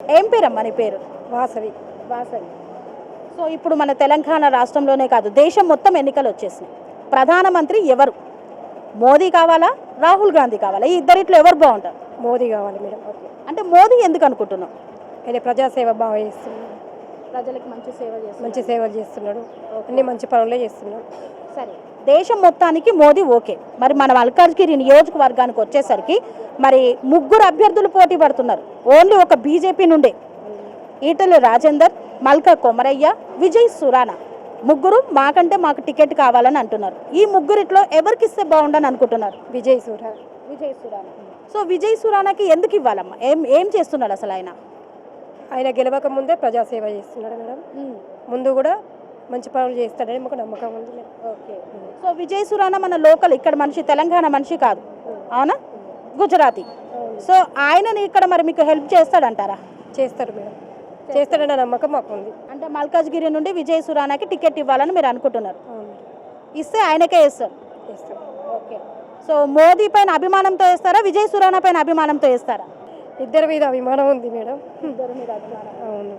ఏం పేరమ్మా నీ పేరు? వాసవి. వాసవి. సో ఇప్పుడు మన తెలంగాణ రాష్ట్రంలోనే కాదు దేశం మొత్తం ఎన్నికలు వచ్చేసినాయి. ప్రధానమంత్రి ఎవరు? మోదీ కావాలా? రాహుల్ గాంధీ కావాలా? ఈ ఇద్దరిట్లో ఎవరు బాగుంటారు? మోదీ కావాలి మేడం. అంటే మోదీ ఎందుకు అనుకుంటున్నాం ఆయన ప్రజాసేవ బాగా చేస్తున్నాడు. ప్రజలకు మంచి సేవ చేస్తారు మంచి సేవలు చేస్తున్నాడు. అన్ని మంచి పనులే చేస్తున్నాడు. సరే. దేశం మొత్తానికి మోదీ ఓకే. మరి మన మల్కాజ్గిరి నియోజకవర్గానికి వచ్చేసరికి మరి ముగ్గురు అభ్యర్థులు పోటీ పడుతున్నారు. ఓన్లీ ఒక బీజేపీ నుండే. ఈటల రాజేందర్ మల్కా కొమరయ్య విజయ్ సురానా. ముగ్గురు మాకంటే మాకు టికెట్ కావాలని అంటున్నారు. ఈ ముగ్గురిట్లో ఎవరికి ఇస్తే బాగుండని అనుకుంటున్నారు? విజయ్ సూర్య విజయ్ సురానా సో విజయ్ సురానాకి ఎందుకు ఇవ్వాలమ్మా? ఏం ఏం చేస్తున్నాడు అసలు ఆయన? ఆయన గెలవక ముందే ప్రజాసేవ చేస్తున్నాడు మేడం. ముందు కూడా మంచి పనులు చేస్తాడని మాకు నమ్మకం ఉంది. ఓకే. సో విజయ్ సురానా మన లోకల్ ఇక్కడ మనిషి తెలంగాణ మనిషి కాదు. అవునా? గుజరాతీ. సో ఆయనని ఇక్కడ మరి మీకు హెల్ప్ చేస్తాడంటారా? చేస్తారు మేడం. చేస్తాడన్న నమ్మకం మాకు ఉంది. అంటే మల్కాజ్గిరి నుండి విజయ్ సురానాకి టికెట్ ఇవ్వాలని మీరు అనుకుంటున్నారు. ఇస్తే ఆయనకే ఇస్తారు? చేస్తాడు ఓకే. సో మోదీ పైన అభిమానంతో వేస్తారా? విజయ్ సురానా పైన అభిమానంతో వేస్తారా? ఇద్దరి మీద అభిమానం ఉంది మేడం. ఇద్దరు మీద అభిమానం. అవును.